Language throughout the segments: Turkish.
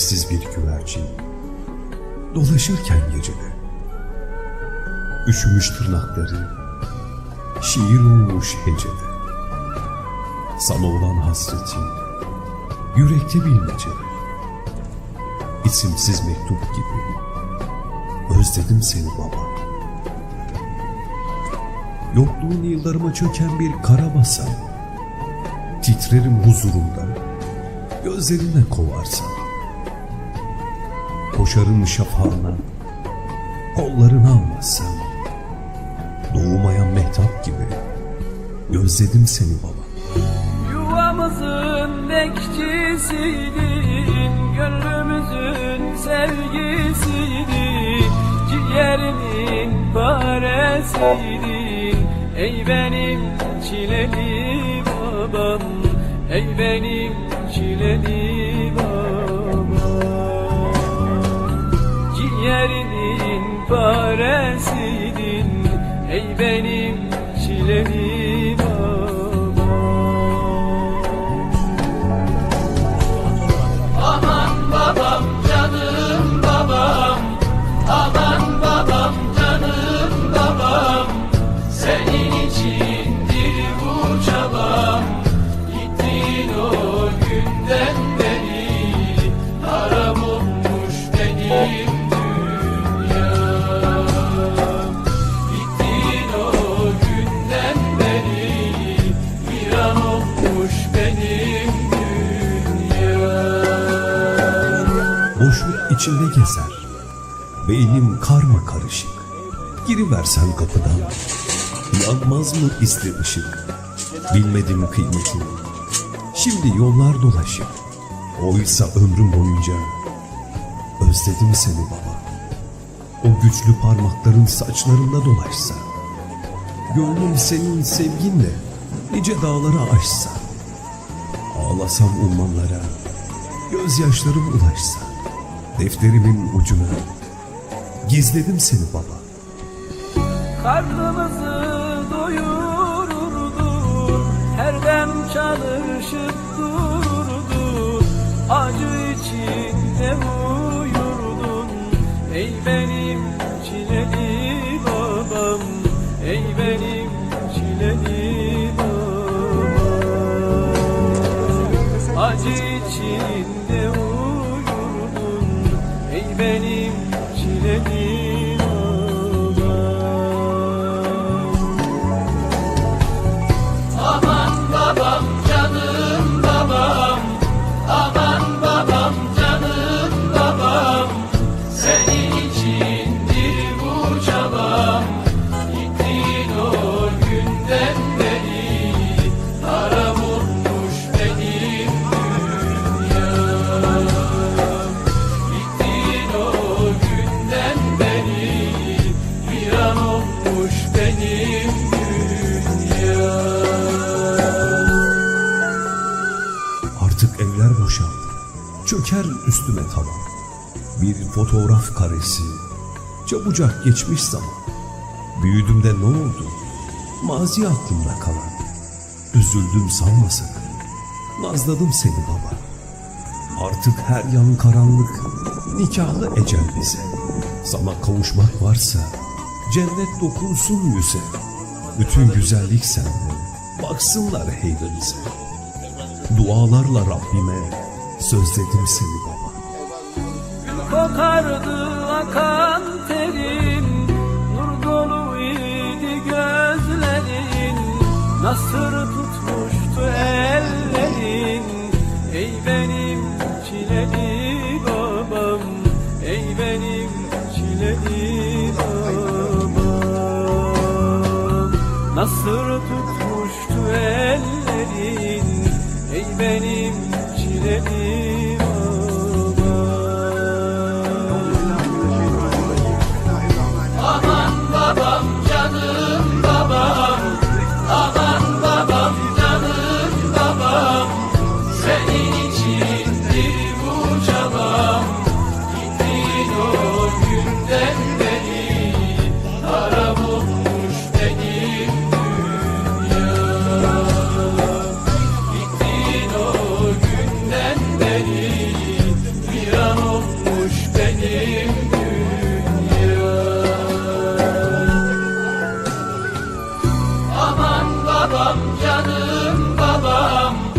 Sahipsiz bir güvercin. Dolaşırken gecede Üşümüş tırnakları şiir olmuş hecede. Sana olan hasretim yürekte bilmecede İsimsiz mektup gibi özledim seni baba. Yokluğun yıllarıma çöken bir kara masa. Titrerim huzurunda Gözlerine kovarsan Koşarım şafağına. Kollarını almazsam Doğmayan mehtap gibi Gözledim seni baba. Yuvamızın bekçisiydin Gönlümüzün sevgisiydin Ciğerimin paresiydin Ey benim çileli babam Ey benim çileli Ey içinde gezer. Beynim karma karışık. Giriversen kapıdan. Yanmaz mı isli ışık? Bilmedim kıymetini Şimdi yollar dolaşık Oysa ömrüm boyunca Özledim seni baba. O güçlü parmakların saçlarında dolaşsa Gönlüm senin sevginle Nice dağları aşsa Ağlasam ummanlara Gözyaşlarım ulaşsa Defterimin ucuna. Gizledim seni baba. Karnımızı doyururdu. Her dem çalışıp dururdu. Acı içinde uyurdun. Ey benim çileli babam. Ey benim çileli babam. Acı içinde uyurdun benim çileli Çöker üstüme tavan. Bir fotoğraf karesi Çabucak geçmiş zaman. Büyüdüm ne oldu? Mazi aklımda kalan. Üzüldüm sanma sakın Nazladım seni baba. Artık her yan karanlık Nikahlı ecel bize. Sana kavuşmak varsa Cennet dokunsun yüze. Bütün güzellik sende Baksınlar heybemize Dualarla Rabbime Sözledim seni baba. Kokardı akan terin Nur dolu idi gözlerin. Nasır tutmuştu canım babam.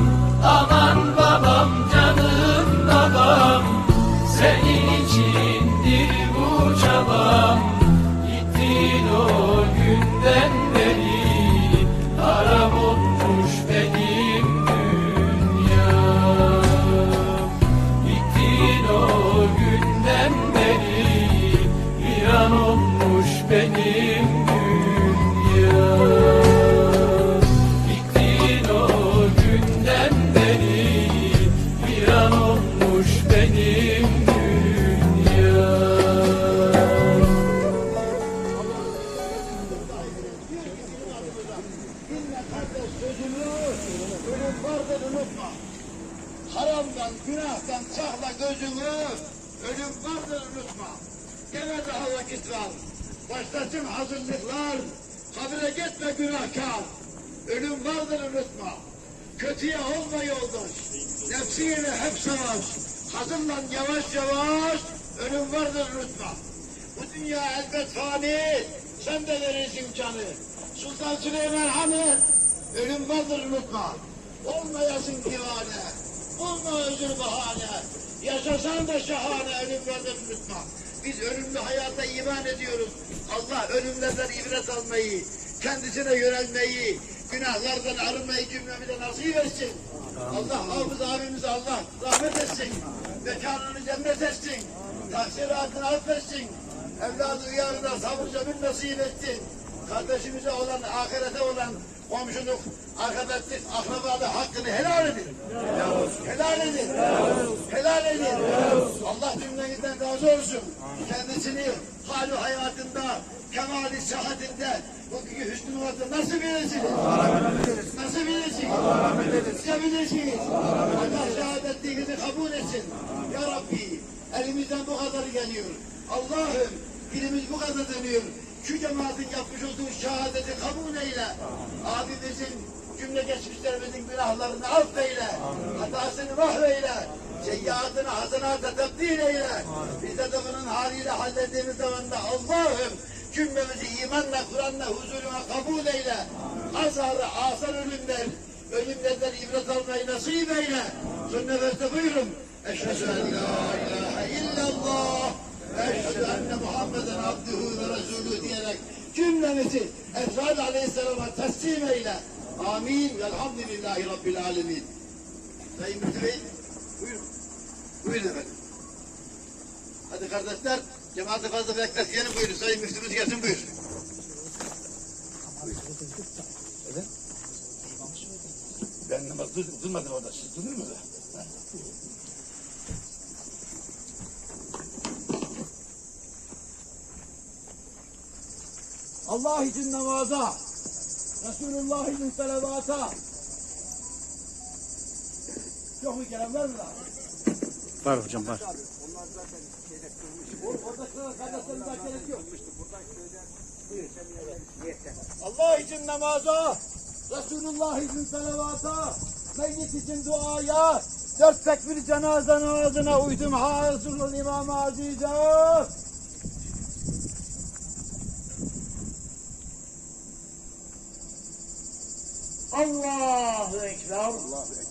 Ölüm vardır unutma. Kötüye olma yoldaş, nefsiyle hep savaş. Hazırlan yavaş yavaş, ölüm vardır unutma. Bu dünya elbet fani, sen de verirsin canı. Sultan Süleyman Han'ı ölüm vardır unutma. Olmayasın divane, bulma özür bahane. Yaşasan da şahane ölüm vardır unutma. Biz ölümlü hayata iman ediyoruz. Allah ölümlerden ibret almayı, kendisine yönelmeyi, günahlardan arınmayı cümlemize nasip etsin. Allah hafız abimize Allah rahmet etsin. Mekanını cennet etsin. Taksiratını affetsin. Evladı uyarına sabır cemil nasip etsin. Kardeşimize olan, ahirete olan komşuluk, arkadaşlık, akrabalık hakkını helal edin. Helal edin. Helal edin. Allah cümlenizden razı olsun. Kendisini hali hayatında, kemali sıhhatinde, bugünkü muhatı nasıl bilirsiniz? Nasıl bilirsiniz? Size bilirsiniz. Allah şehadetliğinizi kabul etsin. Ya Rabbi, elimizden bu kadar geliyor. Allah'ım, dilimiz bu kadar dönüyor. Şu cemaatin yapmış olduğu şehadeti kabul eyle. Abimizin, cümle geçmişlerimizin günahlarını affeyle. Hatasını mahveyle. Seyyiatını hasenata tebdil eyle. Biz de bunun haliyle hallettiğimiz zaman da Allah'ım cümlemizi imanla, Kur'an'la, huzuruna kabul eyle. Azarı, asar ölümler, ölümlerden ibret almayı nasip eyle. Son nefeste buyurun. Eşhedü en la ilahe illallah. Eşhedü enne Muhammeden abduhu ve resulü diyerek cümlemizi Efrad Aleyhisselam'a teslim eyle. Amin. Velhamdülillahi Rabbil alemin. Sayın Müftü Bey, buyurun. Buyurun efendim. Hadi kardeşler, cemaati fazla bekletmeyelim buyurun. Sayın Müftümüz gelsin buyur. Ben namaz dur- durmadım orada. Siz durur mu? Allah için namaza, Resulullah için salavata. Yok mu gelen var mı daha? Var hocam var. Gerek yok. Allah için namaza, Resulullah için salavata, meyyit için duaya, dört tekbir cenaze namazına uydum hazırlı İmam-ı Azize. Allahu Ekber. Allahu Ekber.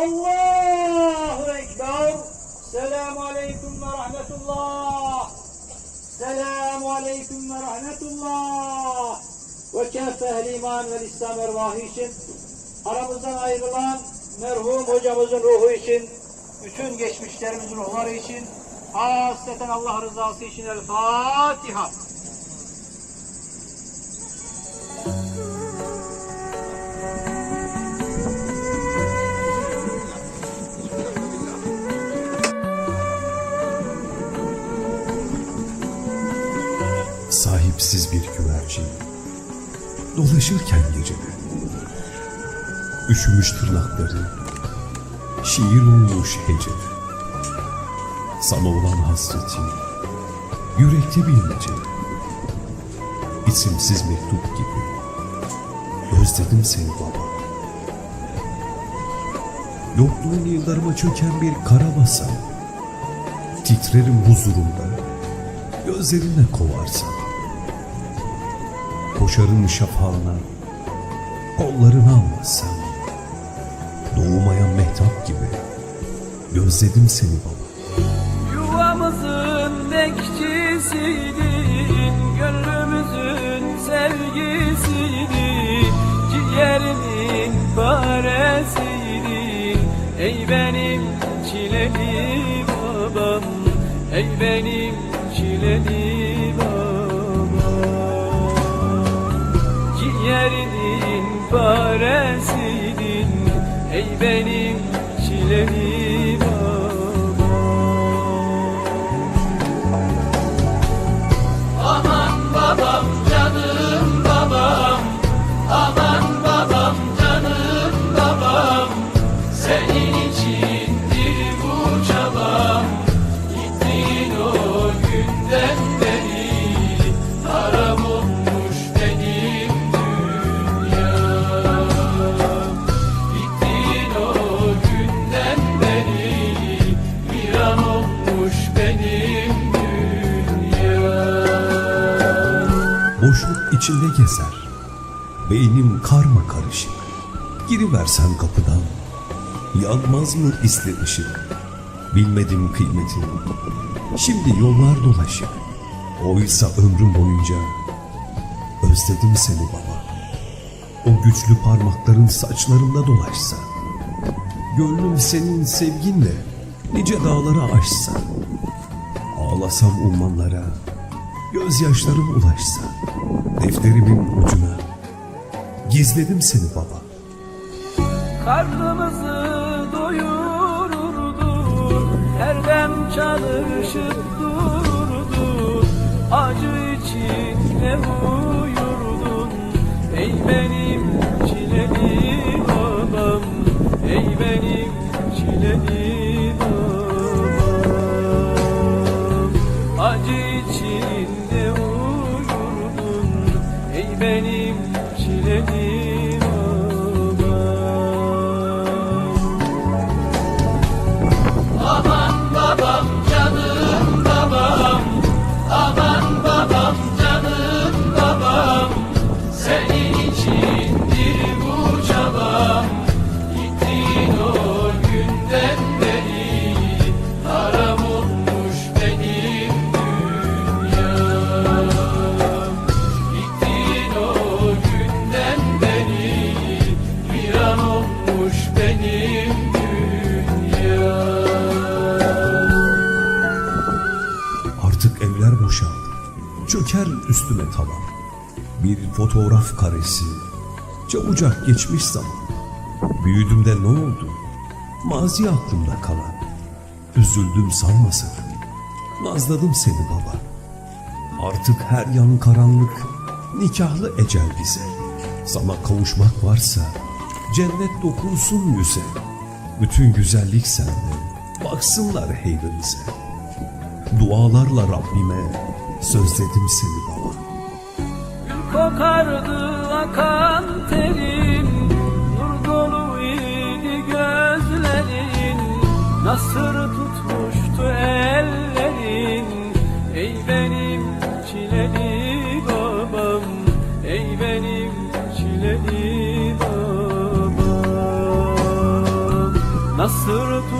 Allahu Ekber. Selamu Aleyküm ve Rahmetullah. Selamu Aleyküm ve Rahmetullah. Ve kâfe ehl iman ve İslam ervahı için aramızdan ayrılan merhum hocamızın ruhu için bütün geçmişlerimizin ruhları için hasreten Allah rızası için El Fatiha. Sahipsiz bir güvercin. Dolaşırken gecede üşümüş tırnakları şiir olmuş hecede sana olan hasreti yürekte bilmece isimsiz mektup gibi özledim seni baba. Yokluğun yıllarıma çöken bir karabasan Titrerim huzurunda Gözlerine kovarsan Koşarım şafağına. Kollarını almazsam. Doğmayan mehtap gibi. Gözledim seni baba. Yuvamızın bekçisiydin Gönlümüzün sevgisiydin Ciğerimin paresiydin Ey benim çileli babam Ey benim çileli Ey gezer Beynim karma karışık. Giriversen kapıdan Yanmaz mı istemişim Bilmedim kıymetini Şimdi yollar dolaşık Oysa ömrüm boyunca Özledim seni baba. O güçlü parmakların saçlarımda dolaşsa Gönlüm senin sevginle Nice dağlara aşsa. Ağlasam ummanlara Gözyaşlarım ulaşsa Defterimin ucuna Gizledim seni baba. Karnımızı doyururdu Her dem çalışıp dururdu. Acı içinde uyurdun Ey benim çileli babam Ey benim çileli Ey Çöker üstüme tavan. Bir fotoğraf karesi. Çabucak geçmiş zaman. Büyüdüm de ne oldu? Mazi aklımda kalan. Üzüldüm sanma sakın Nazladım seni baba. Artık her yan karanlık Nikahlı ecel bize. Sana kavuşmak varsa Cennet dokunsun yüze. Bütün güzellik sende Baksınlar heybemize. Dualarla Rabbime Sözledim seni baba. Kokardı akan terin Nur dolu idi gözlerin. Nasır tutmuştu ellerin. Ey benim çileli babam Ey benim çileli babam. Nasır tutmuştu